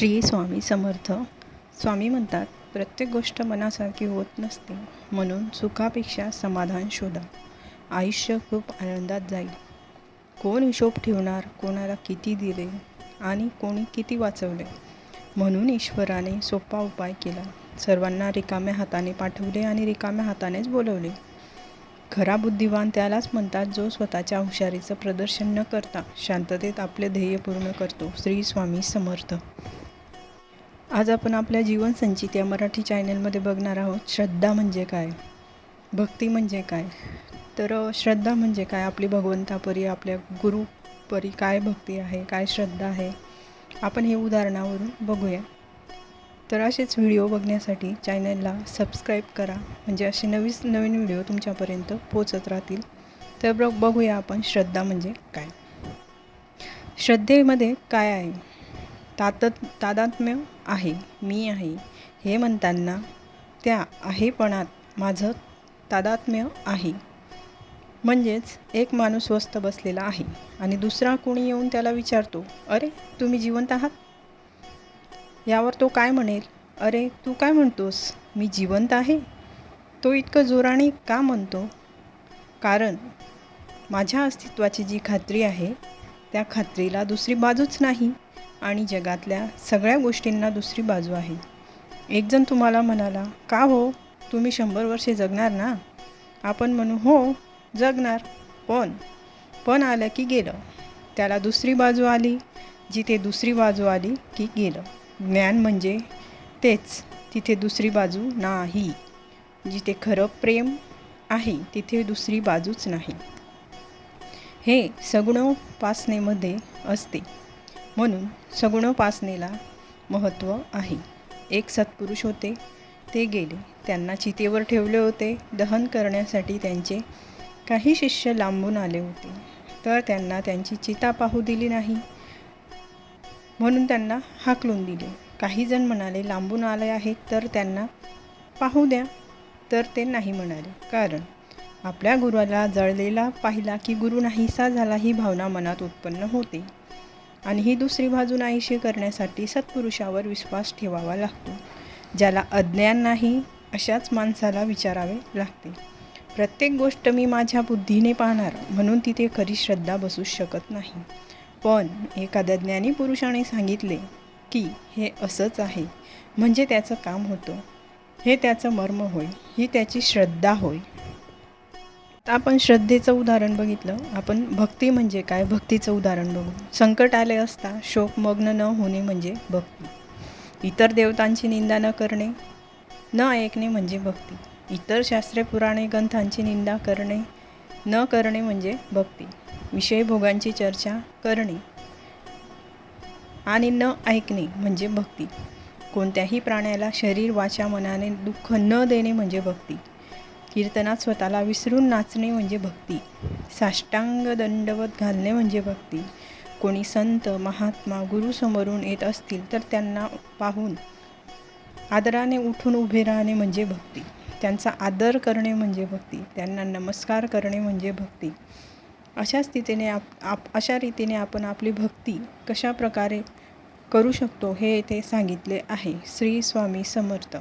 श्री स्वामी समर्थ. स्वामी म्हणतात प्रत्येक गोष्ट मनासारखी होत नसते म्हणून सुखापेक्षा समाधान शोधा. आयुष्य खूप आनंदात जाईल. कोण हिशोब ठेवणार कोणाला किती दिले आणि कोणी किती वाचवले म्हणून ईश्वराने सोपा उपाय केला. सर्वांना रिकाम्या हाताने पाठवले आणि रिकाम्या हातानेच बोलवले. खरा बुद्धिवान त्यालाच म्हणतात जो स्वतःच्या हुशारीचं प्रदर्शन न करता शांततेत आपले ध्येय पूर्ण करतो. श्री स्वामी समर्थ. आज आपण आपल्या जीवन संचित या मराठी चॅनलमध्ये बघणार आहोत श्रद्धा म्हणजे काय? भक्ती म्हणजे काय? तर श्रद्धा म्हणजे काय? आपली भगवंतापरी आपल्या गुरुपरी काय भक्ती आहे? काय श्रद्धा आहे? आपण हे उदाहरणावरून बघूया. तर असेच व्हिडिओ बघण्यासाठी चॅनलला सबस्क्राईब करा. म्हणजे असे नवीन नवीन व्हिडिओ तुमच्यापर्यंत पोचत राहतील. तर बघ बघूया आपण श्रद्धा म्हणजे काय? श्रद्धेमध्ये काय आहे? तातत तादात्म्य आहे मी आहे. हे म्हणताना त्या आहेपणात माझं तादात्म्य आहे. म्हणजेच एक माणूस स्वस्थ बसलेला आहे आणि दुसरा कोणी येऊन त्याला विचारतो अरे तुम्ही जिवंत आहात? यावर तो काय म्हणेल अरे तू काय म्हणतोस? मी जिवंत आहे? तो इतकं जोराने का म्हणतो? कारण माझ्या अस्तित्वाची जी खात्री आहे त्या खात्रीला दुसरी बाजूच नाही. आणि जगातल्या सगळ्या गोष्टींना दुसरी बाजू आहे. एकजण तुम्हाला म्हणाला का हो? तुम्ही शंभर वर्षे जगणार ना? आपण म्हणू हो जगणार पण पण आलं की गेलं. त्याला दुसरी बाजू आली जिथे दुसरी बाजू आली की गेलं. ज्ञान म्हणजे तेच तिथे दुसरी बाजू नाही. जिथे खरं प्रेम आहे तिथे दुसरी बाजूच नाही. हे सगुणोपासनेमध्ये असते. म्हणून सगुणोपासनेला महत्त्व आहे. एक सत्पुरुष होते ते गेले. त्यांना चितेवर ठेवले होते दहन करण्यासाठी त्यांचे काही शिष्य लांबून आले होते. तर त्यांना त्यांची चिता पाहू दिली नाही. म्हणून त्यांना हाकलून दिले. काही जण म्हणाले लांबून आले आहेत तर त्यांना पाहू द्या. तर ते नाही म्हणाले. कारण आपल्या गुरुला जळलेला पाहिला की गुरु नाहीसा झाला ही भावना मनात उत्पन्न होते. आणि ही दुसरी बाजू नाहीशी करण्यासाठी सत्पुरुषावर विश्वास ठेवावा लागतो ज्याला अज्ञान नाही अशाच माणसाला विचारावे लागते. प्रत्येक गोष्ट मी माझ्या बुद्धीने पाहणार म्हणून तिथे खरी श्रद्धा बसू शकत नाही. पण एखाद्या ज्ञानी पुरुषाने सांगितले की हे असंच आहे म्हणजे त्याचं काम होतं. हे त्याचं मर्म होय ही त्याची श्रद्धा होय आता आपण श्रद्धेचं उदाहरण बघितलं. आपण भक्ती म्हणजे काय? भक्तीचं उदाहरण बघू. संकट आले असता शोकमग्न न होणे म्हणजे भक्ती. इतर देवतांची निंदा न करणे न ऐकणे म्हणजे भक्ती. इतर शास्त्रे पुराणे ग्रंथांची निंदा करणे न करणे म्हणजे भक्ती. विषय भोगांची चर्चा करणे आणि न ऐकणे म्हणजे भक्ती. कोणत्याही प्राण्याला शरीर वाचा मनाने दुःख न देणे म्हणजे भक्ती. कीर्तनात स्वतःला विसरून नाचणे म्हणजे भक्ती. साष्टांग दंडवत घालणे म्हणजे भक्ती. कोणी संत महात्मा गुरु समोरून येत असतील तर त्यांना पाहून आदराने उठून उभे राहणे म्हणजे भक्ती. त्यांचा आदर करणे म्हणजे भक्ती. त्यांना नमस्कार करणे म्हणजे भक्ती. अशा स्थितीने आप आप अशा रीतीने आपण आपली भक्ती कशा प्रकारे करू शकतो हे येथे सांगितले आहे. श्री स्वामी समर्थ.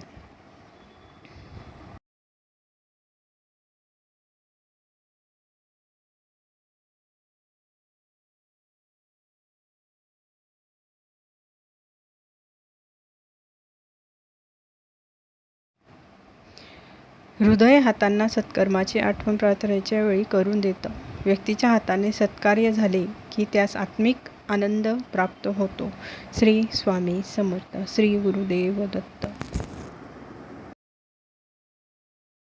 हृदय हातांना सत्कर्माची आठवण प्रार्थनेच्या वेळी करून देतं. व्यक्तीच्या हाताने सत्कार्य झाले की त्यास आत्मिक आनंद प्राप्त होतो. श्री स्वामी समर्थ श्री गुरुदेव दत्त.